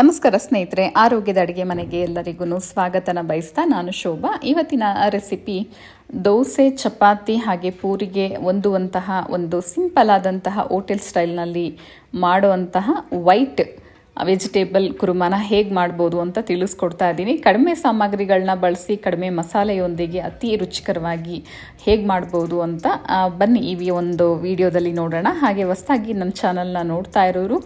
ನಮಸ್ಕಾರ ಸ್ನೇಹಿತರೆ, ಆರೋಗ್ಯದ ಅಡುಗೆ ಮನೆಗೆ ಎಲ್ಲರಿಗೂ ಸ್ವಾಗತನ ಬಯಸ್ತಾ ನಾನು ಶೋಭಾ. ಇವತ್ತಿನ ರೆಸಿಪಿ ದೋಸೆ, ಚಪಾತಿ ಹಾಗೆ ಪೂರಿಗೆ ಹೊಂದುವಂತಹ ಒಂದು ಸಿಂಪಲ್ ಆದಂತಹ ಹೋಟೆಲ್ ಸ್ಟೈಲ್ನಲ್ಲಿ ಮಾಡುವಂತಹ ವೈಟ್ ವೆಜಿಟೇಬಲ್ ಕುರುಮಾನ ಹೇಗೆ ಮಾಡ್ಬೋದು ಅಂತ ತಿಳಿಸ್ಕೊಡ್ತಾ ಇದ್ದೀನಿ. ಕಡಿಮೆ ಸಾಮಗ್ರಿಗಳನ್ನ ಬಳಸಿ ಕಡಿಮೆ ಮಸಾಲೆಯೊಂದಿಗೆ ಅತಿ ರುಚಿಕರವಾಗಿ ಹೇಗೆ ಮಾಡ್ಬೋದು ಅಂತ ಬನ್ನಿ ಈ ಒಂದು ವಿಡಿಯೋದಲ್ಲಿ ನೋಡೋಣ. ಹಾಗೆ ಹೊಸದಾಗಿ ನಮ್ಮ ಚಾನಲ್ನ ನೋಡ್ತಾ ಇರೋರು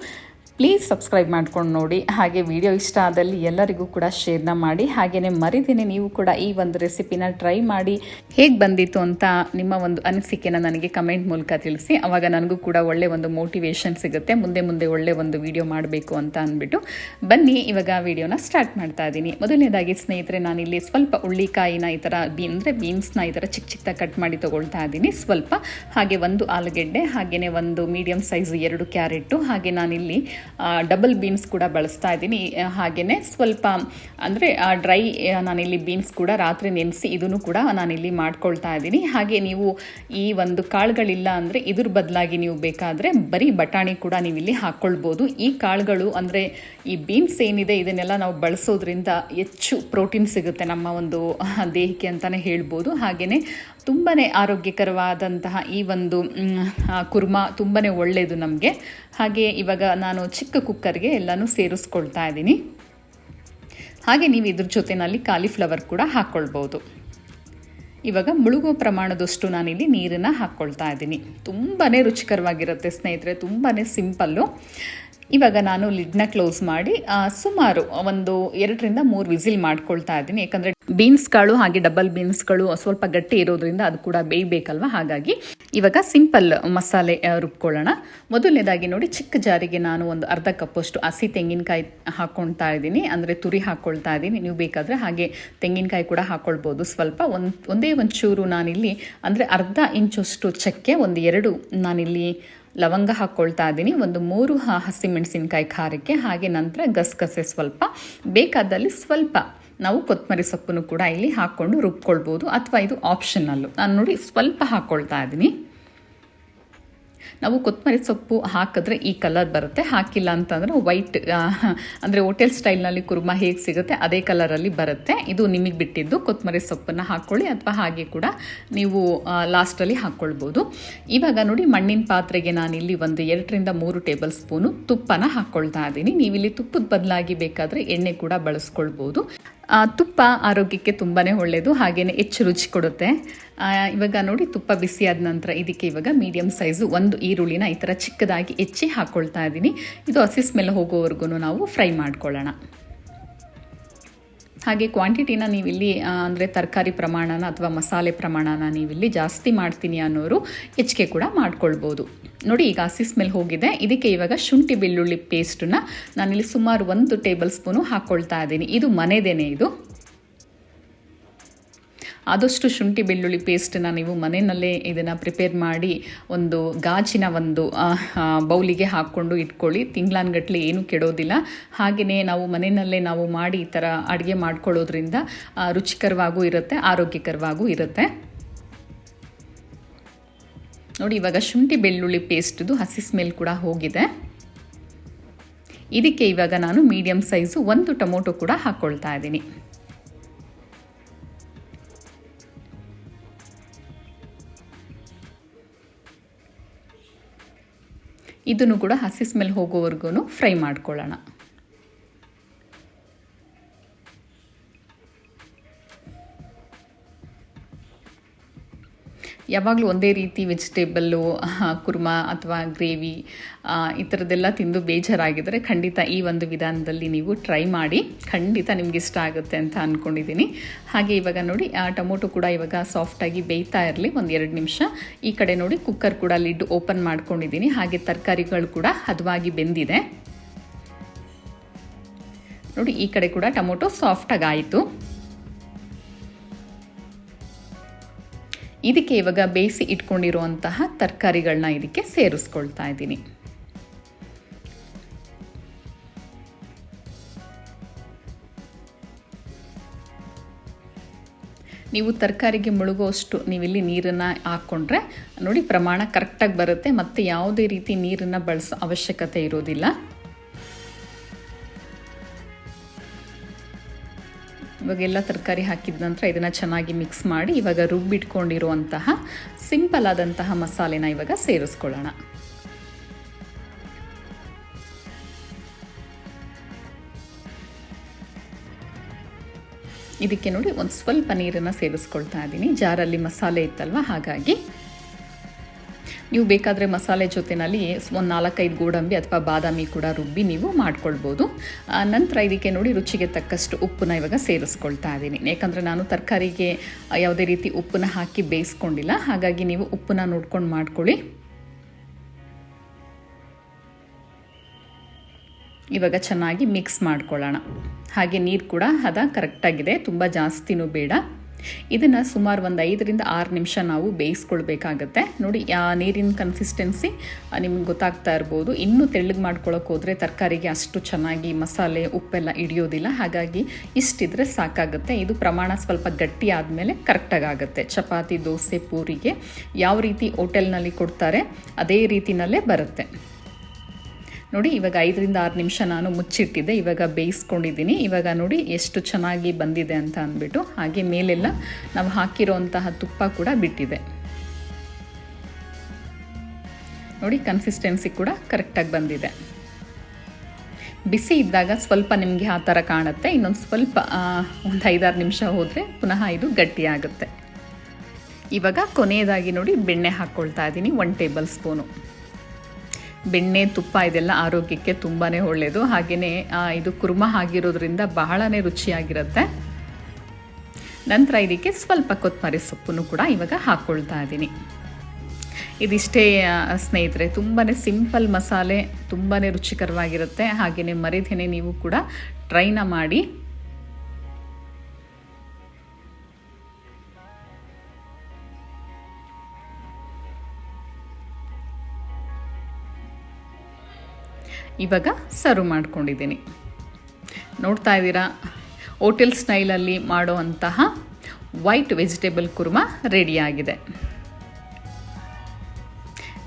ಪ್ಲೀಸ್ ಸಬ್ಸ್ಕ್ರೈಬ್ ಮಾಡ್ಕೊಂಡು ನೋಡಿ. ಹಾಗೆ ವಿಡಿಯೋ ಇಷ್ಟ ಆದಲ್ಲಿ ಎಲ್ಲರಿಗೂ ಕೂಡ ಶೇರ್ನ ಮಾಡಿ. ಹಾಗೆಯೇ ಮರಿದಿನಿ ನೀವು ಕೂಡ ಈ ಒಂದು ರೆಸಿಪಿನ ಟ್ರೈ ಮಾಡಿ. ಹೇಗೆ ಬಂದಿತ್ತು ಅಂತ ನಿಮ್ಮ ಒಂದು ಅನಿಸಿಕೆನ ನನಗೆ ಕಮೆಂಟ್ ಮೂಲಕ ತಿಳಿಸಿ. ಅವಾಗ ನನಗೂ ಕೂಡ ಒಳ್ಳೆ ಒಂದು ಮೋಟಿವೇಶನ್ ಸಿಗುತ್ತೆ. ಮುಂದೆ ಮುಂದೆ ಒಳ್ಳೆ ಒಂದು ವಿಡಿಯೋ ಮಾಡಬೇಕು ಅಂತ ಅಂದ್ಬಿಟ್ಟು ಬನ್ನಿ. ಇವಾಗ ವಿಡಿಯೋನ ಸ್ಟಾರ್ಟ್ ಮಾಡ್ತಾ ಇದ್ದೀನಿ. ಮೊದಲನೇದಾಗಿ ಸ್ನೇಹಿತರೆ, ನಾನಿಲ್ಲಿ ಸ್ವಲ್ಪ ಉಳ್ಳಿಕಾಯಿನ ಈ ಥರ ಬೀ, ಅಂದರೆ ಬೀನ್ಸ್ನ ಈ ಥರ ಚಿಕ್ಕ ಚಿಕ್ಕದ ಕಟ್ ಮಾಡಿ ತೊಗೊಳ್ತಾ ಇದ್ದೀನಿ. ಸ್ವಲ್ಪ ಹಾಗೆ ಒಂದು ಆಲೂಗೆಡ್ಡೆ ಹಾಗೆಯೇ ಒಂದು ಮೀಡಿಯಮ್ ಸೈಜ್ ಎರಡು ಕ್ಯಾರೆಟು. ಹಾಗೆ ನಾನಿಲ್ಲಿ ಡಬಲ್ ಬೀನ್ಸ್ ಕೂಡ ಬಳಸ್ತಾ ಇದ್ದೀನಿ. ಹಾಗೆಯೇ ಸ್ವಲ್ಪ, ಅಂದರೆ ಡ್ರೈ ನಾನಿಲ್ಲಿ ಬೀನ್ಸ್ ಕೂಡ ರಾತ್ರಿ ನೆನೆಸಿ ಇದನ್ನು ಕೂಡ ನಾನಿಲ್ಲಿ ಮಾಡ್ಕೊಳ್ತಾ ಇದ್ದೀನಿ. ಹಾಗೆ ನೀವು ಈ ಒಂದು ಕಾಳುಗಳಿಲ್ಲ ಅಂದರೆ ಇದ್ರ ಬದಲಾಗಿ ನೀವು ಬೇಕಾದರೆ ಬರೀ ಬಟಾಣಿ ಕೂಡ ನೀವು ಇಲ್ಲಿ ಹಾಕ್ಕೊಳ್ಬೋದು ಈ ಕಾಳುಗಳು ಅಂದರೆ ಈ ಬೀನ್ಸ್ ಏನಿದೆ ಇದನ್ನೆಲ್ಲ ನಾವು ಬಳಸೋದ್ರಿಂದ ಹೆಚ್ಚು ಪ್ರೋಟೀನ್ ಸಿಗುತ್ತೆ ನಮ್ಮ ಒಂದು ದೇಹಕ್ಕೆ ಅಂತಲೇ ಹೇಳ್ಬೋದು. ಹಾಗೆಯೇ ತುಂಬಾ ಆರೋಗ್ಯಕರವಾದಂತಹ ಈ ಒಂದು ಕುರ್ಮಾ ತುಂಬಾ ಒಳ್ಳೆಯದು ನಮಗೆ. ಹಾಗೆ ಇವಾಗ ನಾನು ಚಿಕ್ಕ ಕುಕ್ಕರ್ಗೆ ಎಲ್ಲನೂ ಸೇರಿಸ್ಕೊಳ್ತಾ ಇದ್ದೀನಿ. ಹಾಗೆ ನೀವು ಇದ್ರ ಜೊತೆನಲ್ಲಿ ಕಾಲಿಫ್ಲವರ್ ಕೂಡ ಹಾಕ್ಕೊಳ್ಬೋದು ಇವಾಗ ಮುಳುಗೋ ಪ್ರಮಾಣದಷ್ಟು ನಾನಿಲ್ಲಿ ನೀರನ್ನು ಹಾಕ್ಕೊಳ್ತಾ ಇದ್ದೀನಿ. ತುಂಬಾ ರುಚಿಕರವಾಗಿರುತ್ತೆ ಸ್ನೇಹಿತರೆ ತುಂಬಾ ಸಿಂಪಲ್ಲು. ಇವಾಗ ನಾನು ಲಿಡ್ನ ಕ್ಲೋಸ್ ಮಾಡಿ ಸುಮಾರು ಒಂದು ಎರಡರಿಂದ ಮೂರು ವಿಸಿಲ್ ಮಾಡ್ಕೊಳ್ತಾ ಇದ್ದೀನಿ. ಯಾಕಂದರೆ ಬೀನ್ಸ್ಗಳು ಹಾಗೆ ಡಬಲ್ ಬೀನ್ಸ್ಗಳು ಸ್ವಲ್ಪ ಗಟ್ಟಿ ಇರೋದ್ರಿಂದ ಅದು ಕೂಡ ಬೇಯಬೇಕಲ್ವ? ಹಾಗಾಗಿ ಇವಾಗ ಸಿಂಪಲ್ ಮಸಾಲೆ ರುಬ್ಕೊಳ್ಳೋಣ. ಮೊದಲನೇದಾಗಿ ನೋಡಿ, ಚಿಕ್ಕ ಜಾರಿಗೆ ನಾನು ಒಂದು ಅರ್ಧ ಕಪ್ಪಷ್ಟು ಹಸಿ ತೆಂಗಿನಕಾಯಿ ಹಾಕ್ಕೊಳ್ತಾ ಇದ್ದೀನಿ. ಅಂದರೆ ತುರಿ ಹಾಕ್ಕೊಳ್ತಾ ಇದ್ದೀನಿ. ನೀವು ಬೇಕಾದರೆ ಹಾಗೆ ತೆಂಗಿನಕಾಯಿ ಕೂಡ ಹಾಕ್ಕೊಳ್ಬೋದು ಸ್ವಲ್ಪ ಒಂದು, ಒಂದೇ ಒಂದು ಚೂರು ನಾನಿಲ್ಲಿ, ಅಂದರೆ ಅರ್ಧ ಇಂಚಷ್ಟು ಚಕ್ಕೆ, ಒಂದು ಎರಡು ನಾನಿಲ್ಲಿ ಲವಂಗ ಹಾಕ್ಕೊಳ್ತಾ ಇದ್ದೀನಿ. ಒಂದು ಮೂರು ಹಸಿ ಹಸಿಮೆಣಸಿನ್ಕಾಯಿ ಖಾರಕ್ಕೆ, ಹಾಗೆ ನಂತರ ಗಸಗಸೆ ಸ್ವಲ್ಪ. ಬೇಕಾದಲ್ಲಿ ಸ್ವಲ್ಪ ನಾವು ಕೊತ್ತಂಬರಿ ಸೊಪ್ಪನ್ನು ಕೂಡ ಇಲ್ಲಿ ಹಾಕ್ಕೊಂಡು ರುಬ್ಕೊಳ್ಬೋದು. ಅಥವಾ ಇದು ಆಪ್ಷನಲ್ಲು ನಾನು ನೋಡಿ ಸ್ವಲ್ಪ ಹಾಕ್ಕೊಳ್ತಾ ಇದ್ದೀನಿ. ನಾವು ಕೊತ್ತಂಬರಿ ಸೊಪ್ಪು ಹಾಕಿದ್ರೆ ಈ ಕಲರ್ ಬರುತ್ತೆ. ಹಾಕಿಲ್ಲ ಅಂತಂದರೆ ವೈಟ್ ಅಂದರೆ ಹೋಟೆಲ್ ಸ್ಟೈಲ್ನಲ್ಲಿ ಕುರ್ಮಾ ಹೇಗೆ ಸಿಗುತ್ತೆ ಅದೇ ಕಲರಲ್ಲಿ ಬರುತ್ತೆ. ಇದು ನಿಮಗೆ ಬಿಟ್ಟಿದ್ದು. ಕೊತ್ತಂಬರಿ ಸೊಪ್ಪನ್ನು ಹಾಕ್ಕೊಳ್ಳಿ ಅಥವಾ ಹಾಗೆ ಕೂಡ ನೀವು ಲಾಸ್ಟಲ್ಲಿ ಹಾಕ್ಕೊಳ್ಬೋದು ಇವಾಗ ನೋಡಿ ಮಣ್ಣಿನ ಪಾತ್ರೆಗೆ ನಾನಿಲ್ಲಿ ಒಂದು ಎರಡರಿಂದ ಮೂರು ಟೇಬಲ್ ಸ್ಪೂನು ತುಪ್ಪನ ಹಾಕ್ಕೊಳ್ತಾ ಇದ್ದೀನಿ. ನೀವಿಲ್ಲಿ ತುಪ್ಪದ ಬದಲಾಗಿ ಬೇಕಾದರೆ ಎಣ್ಣೆ ಕೂಡ ಬಳಸ್ಕೊಳ್ಬೋದು. ತುಪ್ಪ ಆರೋಗ್ಯಕ್ಕೆ ತುಂಬಾ ಒಳ್ಳೆಯದು ಹಾಗೆಯೇ ಹೆಚ್ಚು ರುಚಿ ಕೊಡುತ್ತೆ. ಇವಾಗ ನೋಡಿ, ತುಪ್ಪ ಬಿಸಿ ಆದ ನಂತರ ಇದಕ್ಕೆ ಇವಾಗ ಮೀಡಿಯಮ್ ಸೈಜು ಒಂದು ಈರುಳ್ಳಿನ ಈ ಥರ ಚಿಕ್ಕದಾಗಿ ಹೆಚ್ಚಿ ಹಾಕ್ಕೊಳ್ತಾ ಇದ್ದೀನಿ. ಇದು ಹಸಿ ಸ್ಮೆಲ್ ಹೋಗೋವರೆಗೂ ನಾವು ಫ್ರೈ ಮಾಡ್ಕೊಳ್ಳೋಣ. ಹಾಗೆ ಕ್ವಾಂಟಿಟಿನ ನೀವಿಲ್ಲಿ ಅಂದರೆ ತರಕಾರಿ ಪ್ರಮಾಣನ ಅಥವಾ ಮಸಾಲೆ ಪ್ರಮಾಣನ ನೀವಿಲ್ಲಿ ಜಾಸ್ತಿ ಮಾಡ್ತೀನಿ ಅನ್ನೋರು ಹೆಚ್ಚಿಗೆ ಕೂಡ ಮಾಡ್ಕೊಳ್ಬೋದು. ನೋಡಿ, ಈಗ ಹಸಿ ಸ್ಮೆಲ್ ಹೋಗಿದೆ. ಇದಕ್ಕೆ ಇವಾಗ ಶುಂಠಿ ಬೆಳ್ಳುಳ್ಳಿ ಪೇಸ್ಟನ್ನ ನಾನಿಲ್ಲಿ ಸುಮಾರು ಒಂದು ಟೇಬಲ್ ಸ್ಪೂನು ಹಾಕ್ಕೊಳ್ತಾ ಇದ್ದೀನಿ. ಇದು ಮನೆದೇನೆ ಇದು. ಆದಷ್ಟು ಶುಂಠಿ ಬೆಳ್ಳುಳ್ಳಿ ಪೇಸ್ಟನ್ನ ನೀವು ಮನೆಯಲ್ಲೇ ಇದನ್ನು ಪ್ರಿಪೇರ್ ಮಾಡಿ ಒಂದು ಗಾಜಿನ ಒಂದು ಬೌಲಿಗೆ ಹಾಕ್ಕೊಂಡು ಇಟ್ಕೊಳ್ಳಿ. ತಿಂಗ್ಳಾನ್ಗಟ್ಲೆ ಏನೂ ಕೆಡೋದಿಲ್ಲ. ಹಾಗೆಯೇ ನಾವು ಮನೆಯಲ್ಲೇ ನಾವು ಮಾಡಿ ಈ ಥರ ಅಡುಗೆ ಮಾಡ್ಕೊಳ್ಳೋದ್ರಿಂದ ರುಚಿಕರವಾಗೂ ಇರುತ್ತೆ, ಆರೋಗ್ಯಕರವಾಗೂ ಇರುತ್ತೆ. ನೋಡಿ, ಇವಾಗ ಶುಂಠಿ ಬೆಳ್ಳುಳ್ಳಿ ಪೇಸ್ಟ್ದು ಹಸಿ ಸ್ಮೆಲ್ ಕೂಡ ಹೋಗಿದೆ. ಇದಕ್ಕೆ ಇವಾಗ ನಾನು ಮೀಡಿಯಮ್ ಸೈಜು ಒಂದು ಟೊಮೊಟೊ ಕೂಡ ಹಾಕ್ಕೊಳ್ತಾ ಇದ್ದೀನಿ. ಇದನ್ನು ಕೂಡ ಹಸಿ ಸ್ಮೆಲ್ ಹೋಗೋವರೆಗೂ ಫ್ರೈ ಮಾಡ್ಕೊಳ್ಳೋಣ. ಯಾವಾಗಲೂ ಒಂದೇ ರೀತಿ ವೆಜಿಟೇಬಲ್ಲು ಕುರ್ಮಾ ಅಥವಾ ಗ್ರೇವಿ ಈ ಥರದ್ದೆಲ್ಲ ತಿಂದು ಬೇಜಾರಾಗಿದ್ದರೆ ಖಂಡಿತ ಈ ಒಂದು ವಿಧಾನದಲ್ಲಿ ನೀವು ಟ್ರೈ ಮಾಡಿ, ಖಂಡಿತ ನಿಮ್ಗೆ ಇಷ್ಟ ಆಗುತ್ತೆ ಅಂತ ಅಂದ್ಕೊಂಡಿದ್ದೀನಿ ಹಾಗೆ ಇವಾಗ ನೋಡಿ ಟೊಮೊಟೊ ಕೂಡ ಇವಾಗ ಸಾಫ್ಟಾಗಿ ಬೇಯ್ತಾ ಇರಲಿ, ಒಂದು ಎರಡು ನಿಮಿಷ. ಈ ಕಡೆ ನೋಡಿ ಕುಕ್ಕರ್ ಕೂಡ ಲಿಡ್ ಓಪನ್ ಮಾಡ್ಕೊಂಡಿದ್ದೀನಿ. ಹಾಗೆ ತರಕಾರಿಗಳು ಕೂಡ ಹದವಾಗಿ ಬೆಂದಿದೆ. ನೋಡಿ, ಈ ಕಡೆ ಕೂಡ ಟೊಮೊಟೊ ಸಾಫ್ಟಾಗಿ ಆಯಿತು. ಇದಕ್ಕೆ ಇವಾಗ ಬೇಯಿಸಿ ಇಟ್ಕೊಂಡಿರುವಂತಹ ತರಕಾರಿಗಳನ್ನ ಇದಕ್ಕೆ ಸೇರಿಸ್ಕೊಳ್ತಾ ಇದ್ದೀನಿ. ನೀವು ತರಕಾರಿಗೆ ಮುಳುಗುವಷ್ಟು ನೀವಿಲ್ಲಿ ನೀರನ್ನು ಹಾಕ್ಕೊಂಡ್ರೆ ನೋಡಿ ಪ್ರಮಾಣ ಕರೆಕ್ಟಾಗಿ ಬರುತ್ತೆ, ಮತ್ತು ಯಾವುದೇ ರೀತಿ ನೀರನ್ನು ಬಳಸೋ ಅವಶ್ಯಕತೆ ಇರೋದಿಲ್ಲ. ಇವಾಗ ಎಲ್ಲ ತರಕಾರಿ ಹಾಕಿದ ನಂತರ ಇದನ್ನು ಚೆನ್ನಾಗಿ ಮಿಕ್ಸ್ ಮಾಡಿ ಇವಾಗ ರುಬ್ಬಿಟ್ಕೊಂಡಿರುವಂತಹ ಸಿಂಪಲ್ ಆದಂತಹ ಮಸಾಲೆನ ಇವಾಗ ಸೇರಿಸ್ಕೊಳ್ಳೋಣ. ಇದಕ್ಕೆ ನೋಡಿ ಒಂದು ಸ್ವಲ್ಪ ನೀರನ್ನು ಸೇರಿಸ್ಕೊಳ್ತಾ ಇದ್ದೀನಿ. ಜಾರಲ್ಲಿ ಮಸಾಲೆ ಇತ್ತಲ್ವ? ಹಾಗಾಗಿ ನೀವು ಬೇಕಾದರೆ ಮಸಾಲೆ ಜೊತೆಯಲ್ಲಿ ಒಂದು ನಾಲ್ಕೈದು ಗೋಡಂಬಿ ಅಥವಾ ಬಾದಾಮಿ ಕೂಡ ರುಬ್ಬಿ ನೀವು ಮಾಡ್ಕೊಳ್ಬೋದು. ನಂತರ ಇದಕ್ಕೆ ನೋಡಿ ರುಚಿಗೆ ತಕ್ಕಷ್ಟು ಉಪ್ಪನ್ನ ಇವಾಗ ಸೇರಿಸ್ಕೊಳ್ತಾ ಇದ್ದೀನಿ. ಯಾಕಂದರೆ ನಾನು ತರಕಾರಿಗೆ ಯಾವುದೇ ರೀತಿ ಉಪ್ಪನ್ನ ಹಾಕಿ ಬೇಯಿಸ್ಕೊಂಡಿಲ್ಲ. ಹಾಗಾಗಿ ನೀವು ಉಪ್ಪನ್ನ ನೋಡ್ಕೊಂಡು ಮಾಡ್ಕೊಳ್ಳಿ. ಇವಾಗ ಚೆನ್ನಾಗಿ ಮಿಕ್ಸ್ ಮಾಡ್ಕೊಳ್ಳೋಣ. ಹಾಗೆ ನೀರು ಕೂಡ ಹದ ಕರೆಕ್ಟಾಗಿದೆ ತುಂಬ ಜಾಸ್ತಿನೂ ಬೇಡ. ಇದನ್ನು ಸುಮಾರು ಒಂದು ಐದರಿಂದ ಆರು ನಿಮಿಷ ನಾವು ಬೇಯಿಸ್ಕೊಳ್ಬೇಕಾಗತ್ತೆ. ನೋಡಿ, ಆ ನೀರಿನ ಕನ್ಸಿಸ್ಟೆನ್ಸಿ ನಿಮ್ಗೆ ಗೊತ್ತಾಗ್ತಾ ಇರ್ಬೋದು. ಇನ್ನೂ ತೆಳ್ಳಗೆ ಮಾಡ್ಕೊಳ್ಳೋಕೆ ಹೋದರೆ ತರಕಾರಿಗೆ ಅಷ್ಟು ಚೆನ್ನಾಗಿ ಮಸಾಲೆ, ಉಪ್ಪೆಲ್ಲ ಹಿಡಿಯೋದಿಲ್ಲ. ಹಾಗಾಗಿ ಇಷ್ಟಿದ್ರೆ ಸಾಕಾಗುತ್ತೆ. ಇದು ಪ್ರಮಾಣ ಸ್ವಲ್ಪ ಗಟ್ಟಿ ಆದಮೇಲೆ ಕರೆಕ್ಟಾಗಿ ಆಗುತ್ತೆ. ಚಪಾತಿ, ದೋಸೆ, ಪೂರಿಗೆ ಯಾವ ರೀತಿ ಹೋಟೆಲ್ನಲ್ಲಿ ಕೊಡ್ತಾರೆ, ಅದೇ ರೀತಿನಲ್ಲೇ ಬರುತ್ತೆ. ನೋಡಿ, ಇವಾಗ ಐದರಿಂದ ಆರು ನಿಮಿಷ ನಾನು ಮುಚ್ಚಿಟ್ಟಿದ್ದೆ, ಇವಾಗ ಬೇಯಿಸ್ಕೊಂಡಿದ್ದೀನಿ. ಇವಾಗ ನೋಡಿ ಎಷ್ಟು ಚೆನ್ನಾಗಿ ಬಂದಿದೆ ಅಂತ ಅಂದ್ಬಿಟ್ಟು, ಹಾಗೆ ಮೇಲೆಲ್ಲ ನಾವು ಹಾಕಿರೋಂತಹ ತುಪ್ಪ ಕೂಡ ಬಿಟ್ಟಿದೆ. ನೋಡಿ ಕನ್ಸಿಸ್ಟೆನ್ಸಿ ಕೂಡ ಕರೆಕ್ಟಾಗಿ ಬಂದಿದೆ. ಬಿಸಿ ಇದ್ದಾಗ ಸ್ವಲ್ಪ ನಿಮಗೆ ಆ ಥರ ಕಾಣುತ್ತೆ. ಇನ್ನೊಂದು ಸ್ವಲ್ಪ ಒಂದು ಐದಾರು ನಿಮಿಷ ಹೋದರೆ ಪುನಃ ಇದು ಗಟ್ಟಿಯಾಗುತ್ತೆ ಇವಾಗ ಕೊನೆಯದಾಗಿ ನೋಡಿ, ಬೆಣ್ಣೆ ಹಾಕ್ಕೊಳ್ತಾ ಇದ್ದೀನಿ ಒನ್ ಟೇಬಲ್ ಸ್ಪೂನು ಬೆಣ್ಣೆ, ತುಪ್ಪ ಇದೆಲ್ಲ ಆರೋಗ್ಯಕ್ಕೆ ತುಂಬಾ ಒಳ್ಳೆಯದು ಹಾಗೆಯೇ ಇದು ಕುರ್ಮ ಆಗಿರೋದ್ರಿಂದ ಬಹಳನೇ ರುಚಿಯಾಗಿರುತ್ತೆ. ನಂತರ ಇದಕ್ಕೆ ಸ್ವಲ್ಪ ಕೊತ್ತಂಬರಿ ಸೊಪ್ಪನ್ನು ಕೂಡ ಇವಾಗ ಹಾಕ್ಕೊಳ್ತಾ ಇದ್ದೀನಿ. ಇದಿಷ್ಟೇ ಸ್ನೇಹಿತರೆ ತುಂಬಾ ಸಿಂಪಲ್ ಮಸಾಲೆ ತುಂಬಾ ರುಚಿಕರವಾಗಿರುತ್ತೆ. ಹಾಗೆಯೇ ಮರಿದೇನೆ ನೀವು ಕೂಡ ಟ್ರೈನ ಮಾಡಿ ಇವಾಗ ಸರ್ವ್ ಮಾಡ್ಕೊಂಡಿದ್ದೀನಿ. ನೋಡ್ತಾ ಇದ್ದೀರಾ? ಹೋಟೆಲ್ ಸ್ಟೈಲಲ್ಲಿ ಮಾಡುವಂತಹ ವೈಟ್ ವೆಜಿಟೇಬಲ್ ಕುರ್ಮಾ ರೆಡಿಯಾಗಿದೆ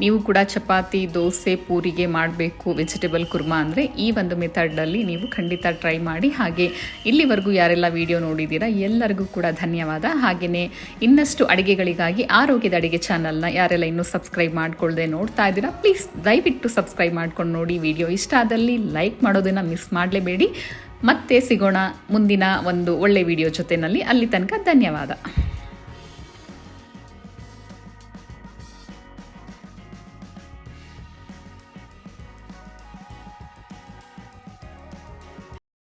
ನೀವು ಕೂಡ ಚಪಾತಿ, ದೋಸೆ, ಪೂರಿಗೆ ಮಾಡಬೇಕು ವೆಜಿಟೇಬಲ್ ಕುರ್ಮಾ ಅಂದರೆ ಈ ಒಂದು ಮೆಥಡಲ್ಲಿ ನೀವು ಖಂಡಿತ ಟ್ರೈ ಮಾಡಿ. ಹಾಗೆ ಇಲ್ಲಿವರೆಗೂ ಯಾರೆಲ್ಲ ವಿಡಿಯೋ ನೋಡಿದ್ದೀರಾ, ಎಲ್ಲರಿಗೂ ಕೂಡ ಧನ್ಯವಾದ. ಹಾಗೆಯೇ ಇನ್ನಷ್ಟು ಅಡುಗೆಗಳಿಗಾಗಿ ಆರೋಗ್ಯದ ಅಡುಗೆ ಚಾನಲ್ನ ಯಾರೆಲ್ಲ ಇನ್ನೂ ಸಬ್ಸ್ಕ್ರೈಬ್ ಮಾಡ್ಕೊಳ್ಳದೆ ನೋಡ್ತಾ ಇದ್ದೀರಾ ಪ್ಲೀಸ್ ದಯವಿಟ್ಟು ಸಬ್ಸ್ಕ್ರೈಬ್ ಮಾಡ್ಕೊಂಡು ನೋಡಿ. ವಿಡಿಯೋ ಇಷ್ಟ ಆದಲ್ಲಿ ಲೈಕ್ ಮಾಡೋದನ್ನು ಮಿಸ್ ಮಾಡಲೇಬೇಡಿ. ಮತ್ತೆ ಸಿಗೋಣ ಮುಂದಿನ ಒಂದು ಒಳ್ಳೆ ವಿಡಿಯೋ ಜೊತೆಯಲ್ಲಿ. ಅಲ್ಲಿ ತನಕ ಧನ್ಯವಾದ.